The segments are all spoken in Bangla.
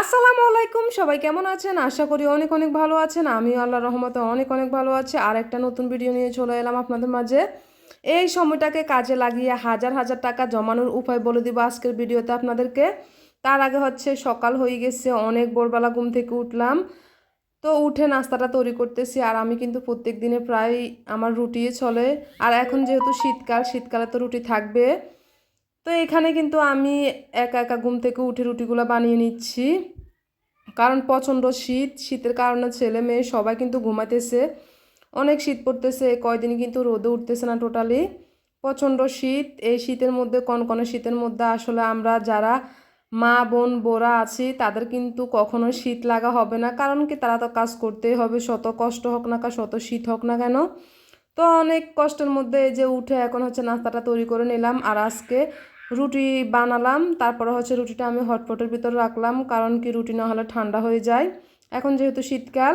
আসসালামু আলাইকুম, সবাই কেমন আছেন? আশা করি অনেক অনেক ভালো আছেন। আমিও আল্লাহ রহমতে অনেক অনেক ভালো আছি। আর একটা নতুন ভিডিও নিয়ে চলে এলাম আপনাদের মাঝে। এই সময়টাকে কাজে লাগিয়ে হাজার হাজার টাকা জমানোর উপায় বলে দিব আজকের ভিডিওতে আপনাদেরকে। তার আগে হচ্ছে সকাল হয়ে গেছে, অনেক ভোরবেলা ঘুম থেকে উঠলাম। তো উঠে নাস্তাটা তৈরি করতেছি আর আমি কিন্তু প্রত্যেক দিনে প্রায় আমার রুটি চলে। আর এখন যেহেতু শীতকাল, শীতকালে তো রুটি থাকবে। তো এখানে কিন্তু আমি একা একা ঘুম থেকে উঠে রুটিগুলো বানিয়ে নিচ্ছি। কারণ প্রচণ্ড শীত, শীতের কারণে ছেলে মেয়ে সবাই কিন্তু ঘুমাতেছে অনেক শীত পড়তেছে, কয়দিন কিন্তু রোদে উঠতেছে না টোটালি প্রচণ্ড শীত, এই শীতের মধ্যে, কনকনে শীতের মধ্যে আসলে আমরা যারা মা, বোন, বোরা আছি, তাদের কিন্তু কখনো শীত লাগা হবে না। কারণ কি, তারা তো কাজ করতেই হবে, শত কষ্ট হোক না শত শীত হোক না কেন। তো অনেক কষ্টের মধ্যে যে উঠে এখন হচ্ছে নাস্তাটা তৈরি করে নিলাম। আর আজকে রুটি বানালাম, তারপরে হচ্ছে রুটিটা আমি হটপটের ভিতরে রাখলাম, কারণ কি রুটি না হলে ঠান্ডা হয়ে যায়। এখন যেহেতু শীতকাল,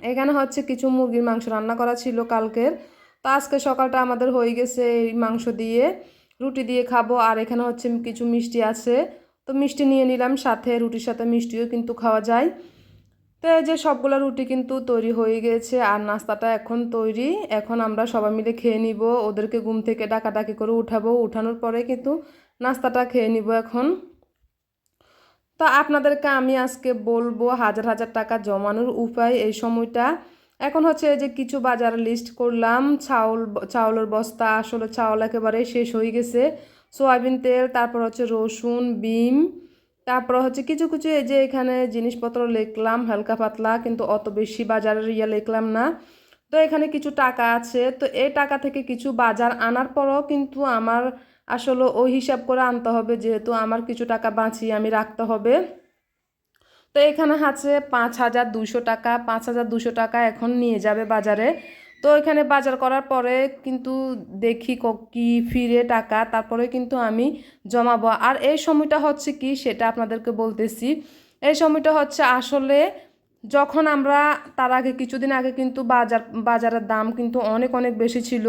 এখানে হচ্ছে কিছু মুরগির মাংস রান্না করা ছিল কালকের। তো আজকে সকালটা আমাদের হয়ে গেছে এই মাংস দিয়ে, রুটি দিয়ে খাব, আর এখানে হচ্ছে কিছু মিষ্টি আছে। তো মিষ্টি নিয়ে নিলাম, সাথে রুটির সাথে মিষ্টিও কিন্তু খাওয়া যায়। তো যে সবগুলো রুটি কিন্তু তৈরি হয়ে গেছে আর নাস্তাটা এখন তৈরি। এখন আমরা সবাই মিলে খেয়ে নিব। ওদেরকে ঘুম থেকে ডাকাডাকি করে উঠাবো। উঠানোর পরে কিন্তু নাস্তাটা খেয়ে নিব এখন। তো আপনাদেরকে আমি আজকে বলব হাজার হাজার টাকা জমানোর উপায় এই সময়টা। এখন হচ্ছে যে কিছু বাজার লিস্ট করলাম। চাউল চাউলের বস্তা, আসলে চাউল একেবারে শেষ হয়ে গেছে। সয়াবিন তেল, তারপর হচ্ছে রসুন, বিম তারপর হচ্ছে কিছু কিছু এই যে এখানে জিনিসপত্র লিখলাম, হালকা পাতলা, কিন্তু অত বেশি বাজারের ইয়ে লিখলাম না। তো এখানে কিছু টাকা আছে, তো এই টাকা থেকে কিছু বাজার আনার পরও কিন্তু আমার আসলে ওই হিসাব করে আনতে হবে, যেহেতু আমার কিছু টাকা বাঁচিয়ে আমি রাখতে হবে। তো এখানে আছে পাঁচ হাজার দুশো টাকা, পাঁচ হাজার দুশো টাকা এখন নিয়ে যাবে বাজারে। তো এখানে বাজার করার পরে কিন্তু দেখি কি ফিরে টাকা, তারপরে কিন্তু আমি জমাবো। আর এই সময়টা হচ্ছে কি সেটা আপনাদেরকে বলতেছি। এই সময়টা হচ্ছে আসলে যখন আমরা তার আগে কিছুদিন আগে কিন্তু বাজার, বাজারের দাম কিন্তু অনেক অনেক বেশি ছিল।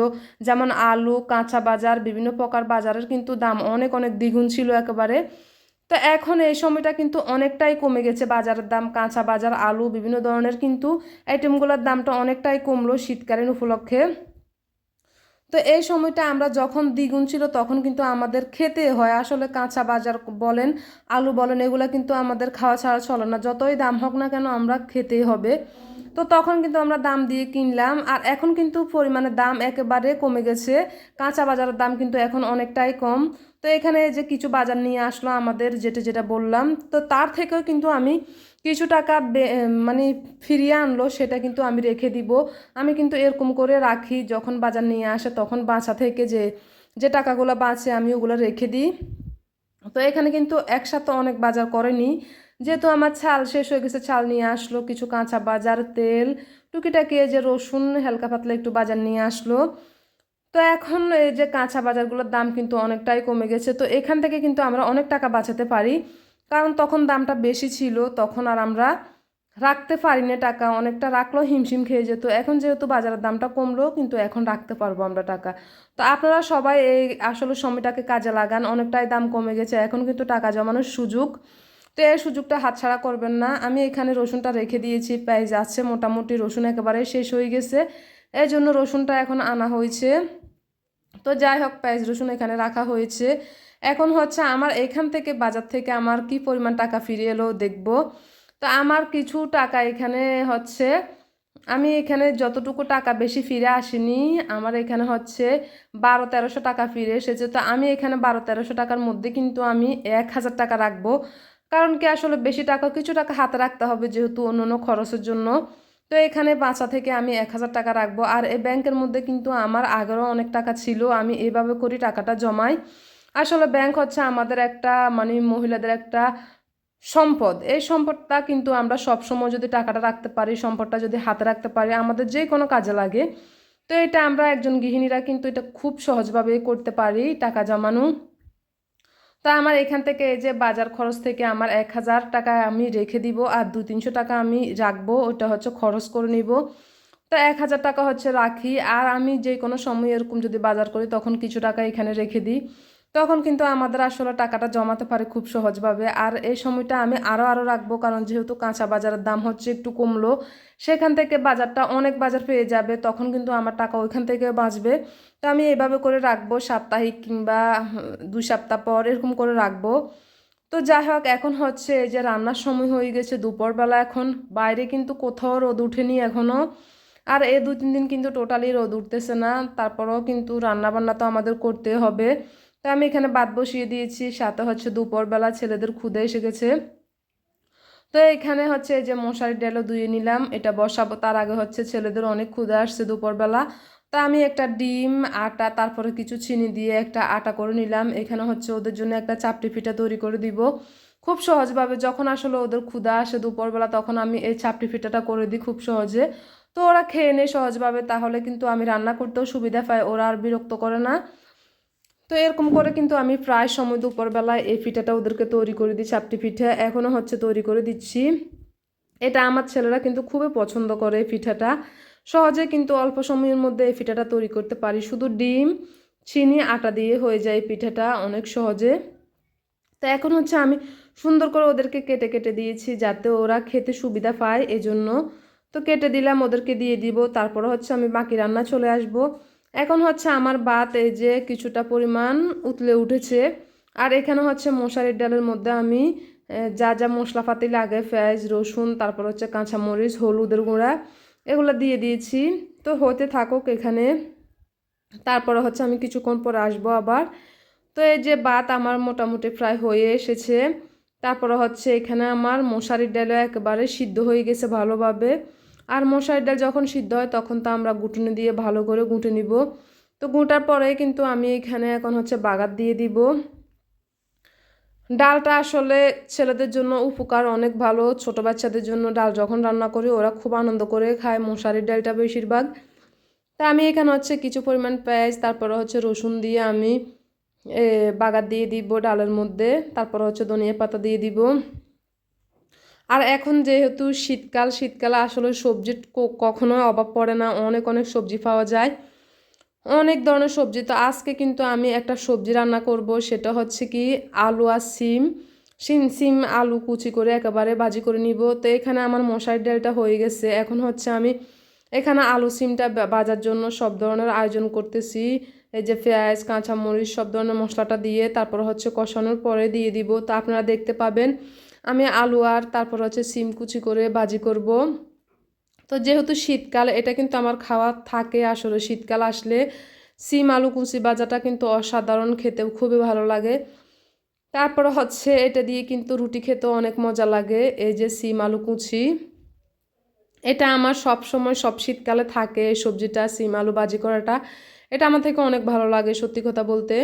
যেমন আলু, কাঁচা বাজার, বিভিন্ন প্রকার বাজারের কিন্তু দাম অনেক অনেক দ্বিগুণ ছিল একেবারে। তো এখন এই সময়টা কিন্তু অনেকটাই কমে গেছে। বাজারের দাম, কাঁচা বাজার, আলু, বিভিন্ন ধরনের কিন্তু আইটেমগুলোর দামটা অনেকটাই কমলো শীতকালীন উপলক্ষে। তো এই সময়টা আমরা যখন দ্বিগুণ ছিল তখন কিন্তু আমাদের খেতে হয়। আসলে কাঁচা বাজার বলেন, আলু বলেন, এগুলো কিন্তু আমাদের খাওয়া ছাড়া চলে না। যতই দাম হোক না কেন আমরা খেতেই হবে। তো তখন কিন্তু আমরা দাম দিয়ে কিনলাম। আর এখন কিন্তু পরিমাণে দাম একেবারে কমে গেছে। কাঁচা বাজারের দাম কিন্তু এখন অনেকটাই কম। তো এখানে যে কিছু বাজার নিয়ে আসলো আমাদের, যেটা যেটা বললাম, তো তার থেকেও কিন্তু আমি কিছু টাকা মানে ফিরিয়ে আনলো, সেটা কিন্তু আমি রেখে দিব। আমি কিন্তু এরকম করে রাখি, যখন বাজার নিয়ে আসে তখন বাঁচা থেকে যে যে টাকাগুলো বাঁচে আমি ওগুলো রেখে দিই। তো এখানে কিন্তু একসাথে অনেক বাজার করেনি। যেহেতু আমার ছাল শেষ হয়ে গেছে, ছাল নিয়ে আসলো কিছু কাঁচা বাজার তেল, টুকিটাকি যে রসুন, হালকা পাতলা একটু বাজার নিয়ে আসলো। তো এখন এই যে কাঁচা বাজারগুলোর দাম কিন্তু অনেকটাই কমে গেছে। তো এখান থেকে কিন্তু আমরা অনেক টাকা বাঁচাতে পারি। কারণ তখন দামটা বেশি ছিল, তখন আর আমরা রাখতে পারি না টাকা। অনেকটা রাখল, হিমশিম খেয়ে যেত। এখন যেহেতু বাজারের দামটা কমলো, কিন্তু এখন রাখতে পারব আমরা টাকা। তো আপনারা সবাই এই আসলে সময়টাকে কাজে লাগান, অনেকটাই দাম কমে গেছে। এখন কিন্তু টাকা জমানোর সুযোগ তো এই সুযোগটা হাতছাড়া করবেন না। আমি এখানে রসুনটা রেখে দিয়েছি পেঁয়াজ আছে মোটামুটি, রসুন একেবারে শেষ হয়ে গেছে। এই জন্য রসুনটা এখন আনা হয়েছে। তো যাই হোক, পেঁয়াজ রসুন এখানে রাখা হয়েছে। এখন হচ্ছে আমার এখান থেকে বাজার থেকে আমার কি পরিমাণ টাকা ফিরে এলো দেখব। তো আমার কিছু টাকা এখানে হচ্ছে, আমি এখানে যতটুকু টাকা বেশি ফিরে আসিনি, আমার এখানে হচ্ছে বারো তেরোশো টাকা ফিরে এসেছে। তো আমি এখানে বারো তেরোশো টাকার মধ্যে কিন্তু আমি এক হাজার টাকা রাখব। কারণ কি আসলে বেশি টাকা, কিছু টাকা হাতে রাখতে হবে যেহেতু অন্য অন্য খরচের জন্য। তো এখানে বাঁচা থেকে আমি এক হাজার টাকা রাখব। আর এই ব্যাংকের মধ্যে কিন্তু আমার আগেরও অনেক টাকা ছিল, আমি এভাবে করি টাকাটা জমাই। আসলে ব্যাংক হচ্ছে আমাদের একটা মানে মহিলাদের একটা সম্পদ। এই সম্পদটা কিন্তু আমরা সবসময় যদি টাকাটা রাখতে পারি, সম্পদটা যদি হাতে রাখতে পারি, আমাদের যে কোনো কাজে লাগে। তো এটা আমরা একজন গৃহিণীরা কিন্তু এটা খুব সহজভাবে করতে পারি টাকা জমানো। তা আমার এখান থেকে এই যে বাজার খরচ থেকে আমার এক হাজার টাকা আমি রেখে দিব, আর দু তিনশো টাকা আমি রাখব, ওটা হচ্ছে খরচ করে নিব। তো এক হাজার টাকা হচ্ছে রাখি, আর আমি যে কোনো সময় এরকম যদি বাজার করি, তখন কিছু টাকা এখানে রেখে দিই। তখন কিন্তু আমাদের আসলে টাকাটা জমাতে পারে খুব সহজভাবে। আর এই সময়টা আমি আরও আরও রাখব, কারণ যেহেতু কাঁচা বাজারের দাম হচ্ছে একটু কমলো, সেখান থেকে বাজারটা অনেক বাজার পেয়ে যাবে, তখন কিন্তু আমার টাকা ওইখান থেকে বাঁচবে। তো আমি এইভাবে করে রাখব, সাপ্তাহিক কিংবা দুই সপ্তাহ পর এরকম করে রাখব। তো যাই হোক, এখন হচ্ছে এই যে রান্নার সময় হয়ে গেছে, দুপুরবেলা এখন, বাইরে কিন্তু কোথাও রোদ উঠেনি এখনও আর এই দু তিন দিন কিন্তু টোটালি রোদ উঠতেছে না, তারপরেও কিন্তু রান্না বান্না তো আমাদের করতে হবে। তো আমি এখানে বাদ বসিয়ে দিয়েছি। সাথে হচ্ছে দুপুরবেলা ছেলেদের ক্ষুদে এসে গেছে। তো এখানে হচ্ছে এই যে মশারি ডালও ধুয়ে নিলাম, এটা বসাবো। তার আগে হচ্ছে ছেলেদের অনেক ক্ষুদে আসছে দুপুরবেলা। তা আমি একটা ডিম, আটা, তারপরে কিছু চিনি দিয়ে একটা আটা করে নিলাম। এখানে হচ্ছে ওদের জন্য একটা চাপটি পিঠা তৈরি করে দিব। খুব সহজভাবে যখন আসলে ওদের ক্ষুদা আসে দুপুরবেলা, তখন আমি এই চাপটি পিঠাটা করে দিই খুব সহজে। তো ওরা খেয়ে নেয় সহজভাবে, তাহলে কিন্তু আমি রান্না করতেও সুবিধা পাই ওরা আর বিরক্ত করে না। তো এরকম করে কিন্তু আমি প্রায় সময় দুপুরবেলায় এই পিঠাটা ওদেরকে তৈরি করে দিই চাপটি পিঠা এখনও হচ্ছে তৈরি করে দিচ্ছি। এটা আমার ছেলেরা কিন্তু খুবই পছন্দ করে এই পিঠাটা। সহজে কিন্তু অল্প সময়ের মধ্যে এই পিঠাটা তৈরি করতে পারি। শুধু ডিম, চিনি, আটা দিয়ে হয়ে যায় পিঠাটা অনেক সহজে। তো এখন হচ্ছে আমি সুন্দর করে ওদেরকে কেটে কেটে দিয়েছি যাতে ওরা খেতে সুবিধা পায় এজন্য। তো কেটে দিলাম, ওদেরকে দিয়ে দিব, তারপরে হচ্ছে আমি বাকি রান্না চলে আসব। এখন হচ্ছে আমার বাত এই যে কিছুটা পরিমাণ উতলে উঠেছে। আর এখানে হচ্ছে মশারির ডালের মধ্যে আমি যা যা মশলাপাতি লাগে, পেঁয়াজ, রসুন, তারপর হচ্ছে কাঁচামরিচ, হলুদের গুঁড়া, এগুলো দিয়ে দিয়েছি। তো হতে থাকুক এখানে। তারপরে হচ্ছে আমি কিছুক্ষণ পরে আসব আবার। তো এই যে বাত আমার মোটামুটি প্রায় হয়ে এসেছে। তারপরে হচ্ছে এখানে আমার মশারির ডালও একেবারে সিদ্ধ হয়ে গেছে ভালোভাবে। আর মশারির ডাল যখন সিদ্ধ হয়, তখন তো আমরা গুটুনি দিয়ে ভালো করে গুঁটে নিব। তো গুঁটার পরে কিন্তু আমি এখানে এখন হচ্ছে বাগাত দিয়ে দিব। ডালটা আসলে ছেলেদের জন্য উপকার, অনেক ভালো। ছোট বাচ্চাদের জন্য ডাল যখন রান্না করি, ওরা খুব আনন্দ করে খায় মশারির ডালটা বেশিরভাগ। তা আমি এখানে হচ্ছে কিছু পরিমাণ পেঁয়াজ, তারপরে হচ্ছে রসুন দিয়ে আমি বাগার দিয়ে দিব ডালের মধ্যে। তারপর হচ্ছে ধনিয়া পাতা দিয়ে দিব। আর এখন যেহেতু শীতকাল, শীতকালে আসলে সবজির কখনোই অভাব পড়ে না। অনেক অনেক সবজি পাওয়া যায়। অনেক ধরনের সবজি। তো আজকে কিন্তু আমি একটা সবজি রান্না করব। সেটা হচ্ছে কি আলু আর সিম। সিম সিম, আলু কুচি করে একেবারে ভাজি করে নিব। তো এখানে আমার মশার ডালটা হয়ে গেছে। এখন হচ্ছে আমি এখানে আলু সিমটা বাজার জন্য সব ধরনের আয়োজন করতেছি। এই যে পেঁয়াজ, কাঁচামরিচ সব ধরনের মশলাটা দিয়ে তারপর হচ্ছে কষানোর পরে দিয়ে দিব। তো আপনারা দেখতে পাবেন আমি আলু আর তারপর হচ্ছে সিম কুচি করে ভাজি করব। তো যেহেতু শীতকাল, এটা কিন্তু আমার খাওয়া থাকে আসলে। শীতকাল আসলে সিম আলু কুচি বাজাটা কিন্তু অসাধারণ, খেতেও খুবই ভালো লাগে। তারপরে হচ্ছে এটা দিয়ে কিন্তু রুটি খেতেও অনেক মজা লাগে, এই যে সিম আলু কুচি। এটা আমার সব সময় সব শীতকালে থাকে সবজিটা, সিম আলু বাজি করাটা। এটা আমার থেকে অনেক ভালো লাগে সত্যি কথা বলতে।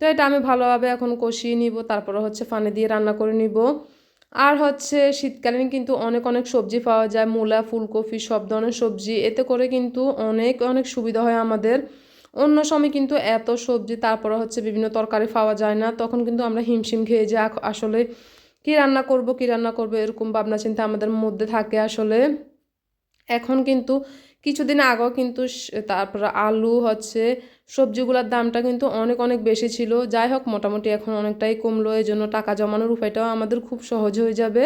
তো এটা আমি ভালোভাবে এখন কষিয়ে নিব, তারপরে হচ্ছে ফানে দিয়ে রান্না করে নিব। আর হচ্ছে শীতকালীন কিন্তু অনেক অনেক সবজি পাওয়া যায়, মূলা, ফুলকপি, সব ধরনের সবজি। এতে করে কিন্তু অনেক অনেক সুবিধা হয় আমাদের। অন্য সময় কিন্তু এত সবজি, তারপরে হচ্ছে বিভিন্ন তরকারি পাওয়া যায় না। তখন কিন্তু আমরা হিমশিম খেয়ে যাই আসলে কী রান্না করব, কী রান্না করব, এরকম ভাবনা চিন্তা আমাদের মধ্যে থাকে আসলে। এখন কিন্তু কিছুদিন আগেও কিন্তু তারপর আলু হচ্ছে, সবজিগুলোর দামটা কিন্তু অনেক অনেক বেশি ছিল। যাই হোক, মোটামুটি এখন অনেকটাই কমলো এই জন্য টাকা জমানোর উপায়টাও আমাদের খুব সহজ হয়ে যাবে।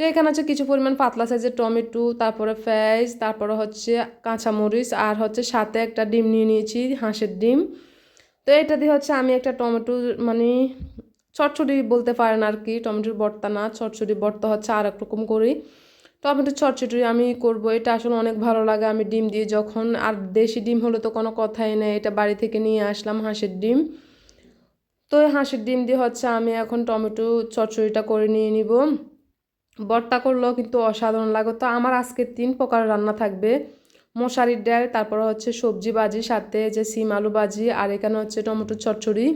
তো এখানে হচ্ছে কিছু পরিমাণ পাতলা সাইজের টমেটো, তারপরে ফ্যাজ তারপরে হচ্ছে কাঁচামরিচ, আর হচ্ছে সাথে একটা ডিম নিয়ে নিয়েছি, হাঁসের ডিম। তো এটা দিয়ে হচ্ছে আমি একটা টমেটো মানে চটচড়ি বলতে পারেন আর কি, টমেটোর বর্তা না চটচড়ি বর্তা হচ্ছে আর এক রকম করি টমেটো চটচটি আমি করব, এটা আসলে অনেক ভালো লাগে। আমি ডিম দিয়ে যখন, আর দেশি ডিম হলে তো কোনো কথাই নেই। এটা বাড়ি থেকে নিয়ে আসলাম হাঁসের ডিম। তো হাঁসের ডিম দিয়ে হচ্ছে আমি এখন টমেটো চটচড়িটা করে নিয়ে নিব। বর্তা করলেও কিন্তু অসাধারণ লাগে। তো আমার আজকে তিন প্রকার রান্না থাকবে। মশারির ডাল, তারপরে হচ্ছে সবজি বাজি, সাথে যে সিম আলু বাজি, আর এখানে হচ্ছে টমেটো চটচড়ি।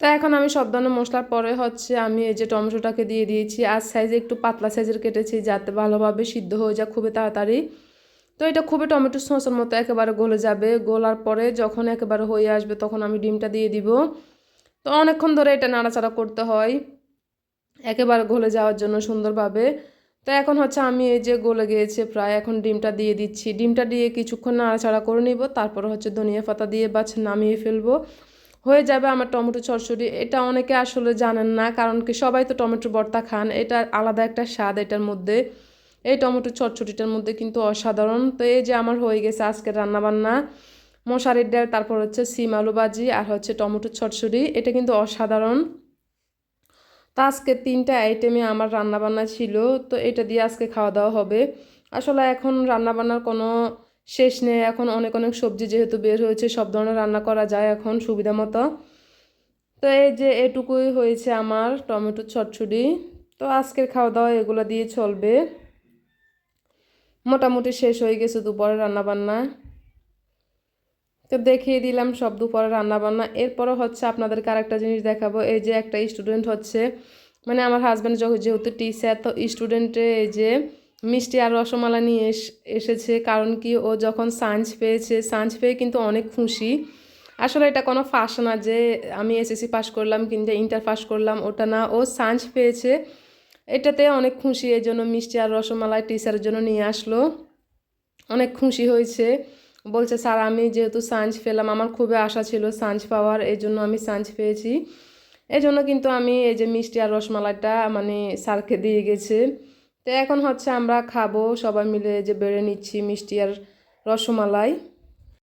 তো এখন আমি সব ধরনের মশলার পরে হচ্ছে আমি এই যে টমেটোটাকে দিয়ে দিয়েছি। আর সাইজে একটু পাতলা সাইজের কেটেছি যাতে ভালোভাবে সিদ্ধ হয়ে যায় খুবই তাড়াতাড়ি। তো এটা খুবই টমেটো সসের মতো একেবারে গলে যাবে। গোলার পরে যখন একেবারে হয়ে আসবে তখন আমি ডিমটা দিয়ে দিব। তো অনেকক্ষণ ধরে এটা নাড়াচাড়া করতে হয়। একেবারে গলে যাওয়ার জন্য সুন্দরভাবে। তো এখন হচ্ছে আমি এই যে গলে গিয়েছে প্রায় এখন ডিমটা দিয়ে দিচ্ছি। ডিমটা দিয়ে কিছুক্ষণ নাড়াচাড়া করে নিব। তারপর হচ্ছে ধনিয়া পাতা দিয়ে বাছ নামিয়ে ফেলব। হয়ে যাবে আমার টমেটো চচ্চড়ি। এটা অনেকে আসলে জানেন না, কারণ কি সবাই তো টমেটো ভর্তা খান। এটা আলাদা একটা স্বাদ এটার মধ্যে। এই টমেটো চচ্চড়িটার মধ্যে কিন্তু অসাধারণ। তো এই যে আমার হয়ে গেছে আজকে রান্নাবান্না, মশারির ডাল, তারপর হচ্ছে সিম আলু ভাজি আর হচ্ছে টমেটো চচ্চড়ি। এটা কিন্তু অসাধারণ। তো আজকে তিনটা আইটেমে আমার রান্নাবান্না ছিল, তো এটা দিয়ে আজকে খাওয়া দাওয়া হবে। আসলে এখন রান্নাবান্নার কোনো শেষ নেই। এখন অনেক অনেক সবজি যেহেতু বের হয়েছে, সব ধরনের রান্না করা যায় এখন সুবিধা মতো। তো এই যে এটুকুই হয়েছে আমার টমেটো চচ্চড়ি তো আজকের খাওয়া দাওয়া এগুলো দিয়ে চলবে। মোটামুটি শেষ হয়ে গেছে দুপুরে রান্নাবান্না। তো দেখিয়ে দিলাম সব দুপুরে রান্নাবান্না। এরপরও হচ্ছে আপনাদেরকে আরেকটা জিনিস দেখাবো। এই যে একটা স্টুডেন্ট হচ্ছে মানে আমার হাজব্যান্ড যেহেতু টিচার তো স্টুডেন্টে এই যে মিষ্টি আর রসমালাই নিয়ে এসেছে, কারণ কি ও যখন সায়েন্স পেয়েছে সায়েন্স পেয়ে কিন্তু অনেক খুশি। আসলে এটা কোনো ফাঁস না যে আমি এসএসসি পাস করলাম কিংবা ইন্টার পাস করলাম, ওটা না। ও সায়েন্স পেয়েছে, এটাতে অনেক খুশি, এই জন্য মিষ্টি আর রসমালাই টিচারের জন্য নিয়ে আসলো। অনেক খুশি হয়েছে। বলছে, স্যার, আমি যেহেতু সায়েন্স পেলাম, আমার খুবই আশা ছিল সায়েন্স পাওয়ার, এই জন্য আমি সায়েন্স পেয়েছি। এই জন্য কিন্তু আমি এই যে মিষ্টি আর রসমালাইটা মানে স্যারকে দিয়ে গেছে। তো এখন হচ্ছে আমরা খাব সবাই মিলে যে বেড়ে নিচ্ছি মিষ্টি আর রসমালাই।